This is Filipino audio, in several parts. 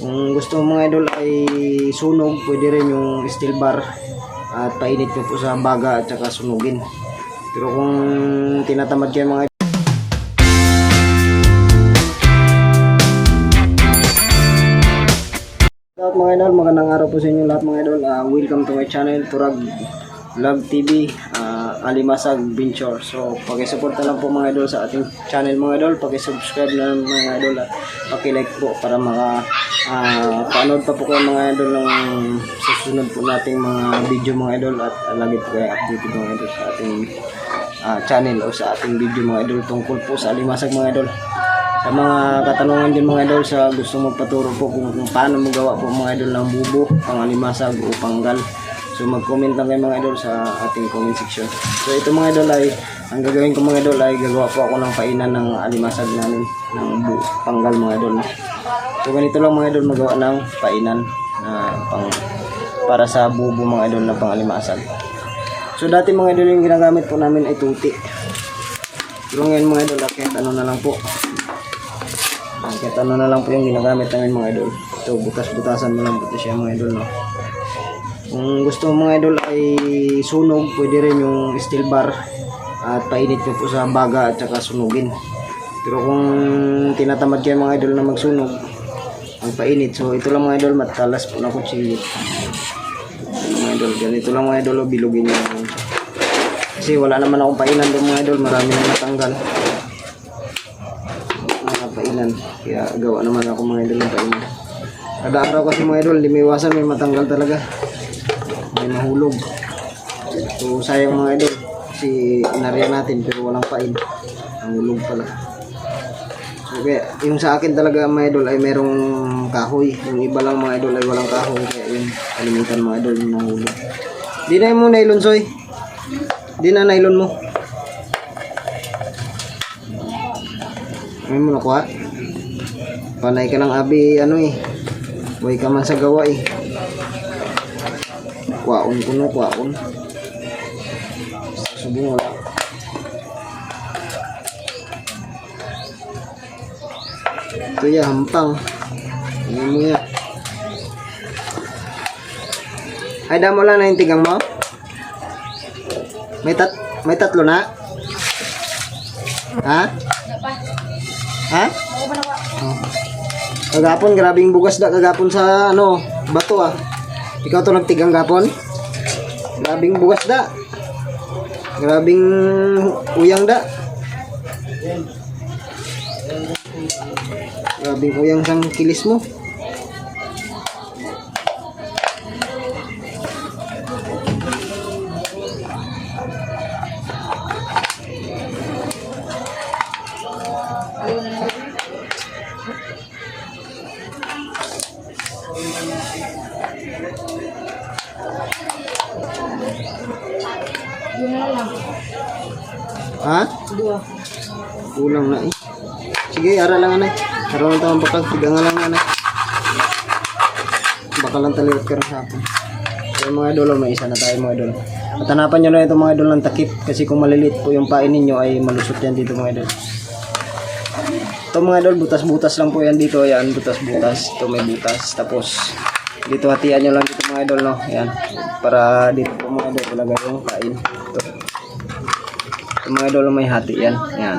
Kung gusto mo mga idol ay sunog, pwede rin yung steel bar at painit nyo po sa baga at saka sunugin. Pero kung tinatamad kayo mga idol, mga idol, magandang araw po sa inyo lahat mga idol. Ah, welcome to my channel, Turag Vlog TV, ah, Alimasag Venture. So, pakisupport na lang po mga idol sa ating channel mga idol. Pakisubscribe na lang mga idol at pakilike po para maka ah, paanood pa po kayo mga idol ng susunod po nating mga video mga idol at ah, lagi po kayo updated mga idol sa ating ah, channel o sa ating video mga idol tungkol po sa Alimasag mga idol sa mga katanungan din mga idol sa gusto magpaturo po kung, kung paano magawa po mga idol ng bubo, pangalimasag o panggal. So mag-comment lang kayo mga idol sa ating comment section. So ito mga idol ay, ang gagawin ko mga idol ay gagawa po ako ng painan ng alimasag namin ng panggal mga idol. So ganito lang mga idol magawa ng painan na pang para sa bubo mga idol na pangalimasag. So dati mga idol yung ginagamit po namin ay tuti. Pero ngayon mga idol, kahit ano na lang po, kahit ano na lang po yung ginagamit namin mga idol. Ito, butas-butasan mo lang po siya mga idol, no? Kung gusto mo mga idol ay sunog, pwede rin yung steel bar at painit nyo po sa baga at saka sunugin. Pero kung tinatamad kayo mga idol na magsunog, ang painit. So ito lang mga idol, matalas po na kutsilyo. Mga idol, ganito lang mga idol, oh, bilugin nyo. Kasi wala naman akong painan doon mga idol, marami na natanggal mga painan. Kaya gawa naman ako mga idol ng painan. Kada araw kasi mga idol, limiwasan may matanggal talaga. May mahulog. So sayang mga idol. Kasi inarya natin pero walang pain. Ang hulog pala. So, kaya yung sa akin talaga mga idol ay merong kahoy. Yung iba lang mga idol ay walang kahoy. Kaya yun, kalimutan mga idol yung nahulog. Di na mo nylon soy. Di na nylon mo. May mo nakuha? Panay ka ng abi, ano eh. Buhay ka man sa gawa eh. Kwaon ko no, kwaon. Subong wala. Ito ya, hampang. Hindi mo ya. Ay, damo lang na yung tigang mo? May tat may tatlo na? Ha? Ha? Oh. Kagapon, grabing bugas da kagapon sa ano, bato ah. Ikaw to nagtigang gapon? Grabing bugas da. Grabing uyang da. Grabing uyang sang kilis mo. Ha? Kulang na eh. Sige, ara lang anay. Karoon lang tayong bakal. Tiga nga lang anay. Bakal lang taliwat ka rin sa akin. Kaya mga idol, may isa na tayo mga idol. At hanapan nyo na ito mga idol ng takip. Kasi kung malilit po yung pain ninyo ay malusot yan dito mga idol. Ito mga idol, butas-butas lang po yan dito. Yan, butas-butas. Ito may butas. Tapos, dito hatian nyo lang dito mga idol, no? Yan. Para dito po mga idol, ilagay yung kain. Ito. Ito mga idol, may hati yan. Yan.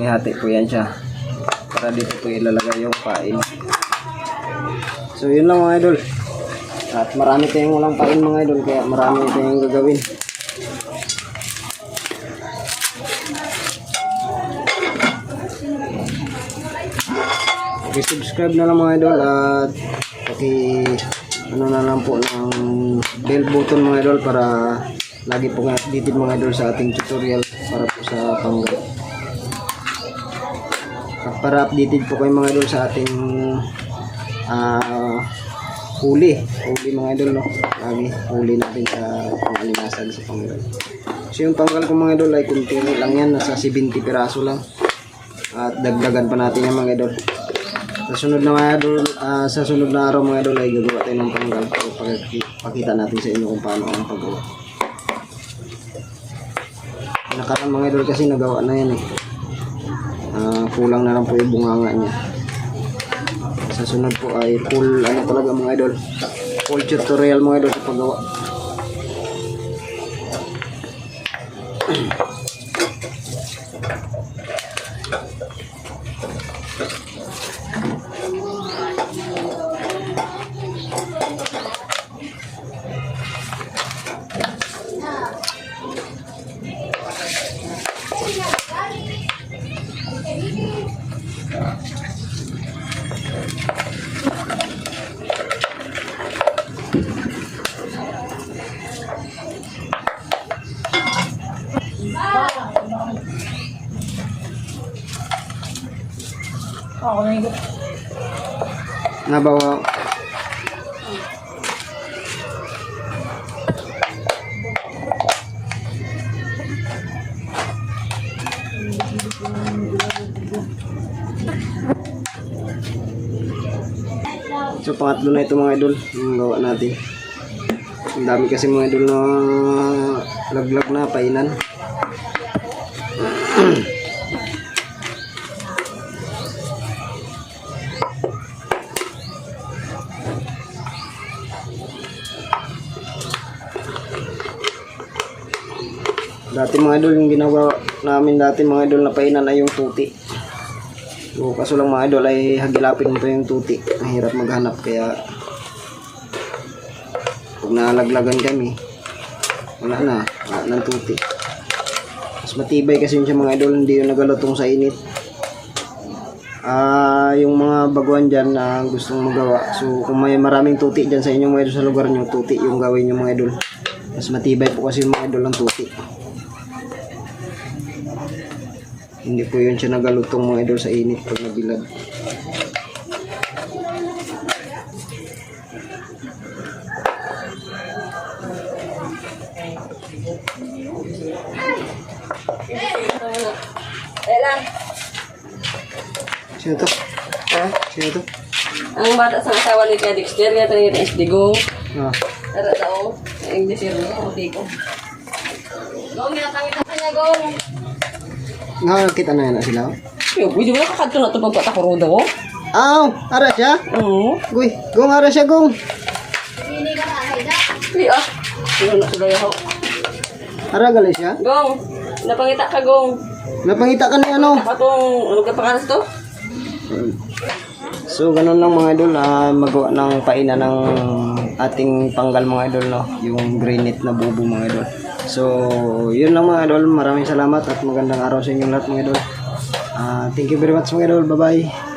May hati po yan siya. Para dito po ilalagay yung kain. So, yun lang mga idol. At marami tayong walang pain mga idol, kaya marami tayong gagawin. subscribe na lang mga idol at paki ano na lang po ng bell button mga idol para lagi po updated mga idol sa ating tutorial para po sa panggal para updated po kayo mga idol sa ating ah huli. Huli mga idol no? Lagi huli natin sa pangalimasan sa panggal so yung panggal ko mga idol ay kunti lang yan. Nasa 70 piraso lang. At dagdagan pa natin yung mga idol sunod na mga idol, ah, sa sunod na araw mga idol ay gagawa tayo ng panggal para paki- pakita natin sa inyo kung paano ang paggawa. Nakaraan mga idol kasi nagawa na yan eh. Ah, kulang na lang po yung bunganga niya. Sa sunod po ay full ano talaga mga idol. Full tutorial mga idol sa paggawa. Ako na yung Nabawa. So pangatlo na ito mga idol, yung gawa natin. Ang dami kasi mga idol na laglag na painan. Dati mga idol, yung ginawa namin dati mga idol na painan ay yung tuti. So, kaso lang mga idol ay hagilapin pa yung tuti. Mahirap maghanap kaya pag nalaglagan kami, wala na, wala ng tuti. Mas matibay kasi yun siya mga idol, hindi yung nagalutong sa init. Ah, yung mga baguhan dyan na gustong magawa. So, kung may maraming tuti dyan sa inyong mga idol sa lugar nyo, tuti yung gawin nyo mga idol. Mas matibay po kasi yung mga idol ng tuti. Hindi po yun siya nagalutong mga idol sa init pag nabilad. Sino to? Ha? Sino to? Ang bata sa asawa ni Kuya Dexter, kaya tayo ni SD Go. Ah, Tara daw. Ang desir mo, hindi ko. Gong, ginatangit na kanya, Gong. Nakakita na yan na sila. Yo, pwede mo na kakadto na ito pagpata ko rodo ko. Aw, ara siya? Oo. Uy, gong ara siya gong. Hindi ah. Sino na sila yaho? Ara gali siya. Gong, napangita ka, Gong. Napangita ka ni ano. Katong, ano ka pakanas to? So, ganun lang mga idol, ah, magawa ng paina ng ating panggal mga idol, no? Yung granite na bubo mga idol. So, yun lang mga idol. Maraming salamat at magandang araw sa inyong lahat mga idol. Ah, thank you very much mga idol. Bye-bye.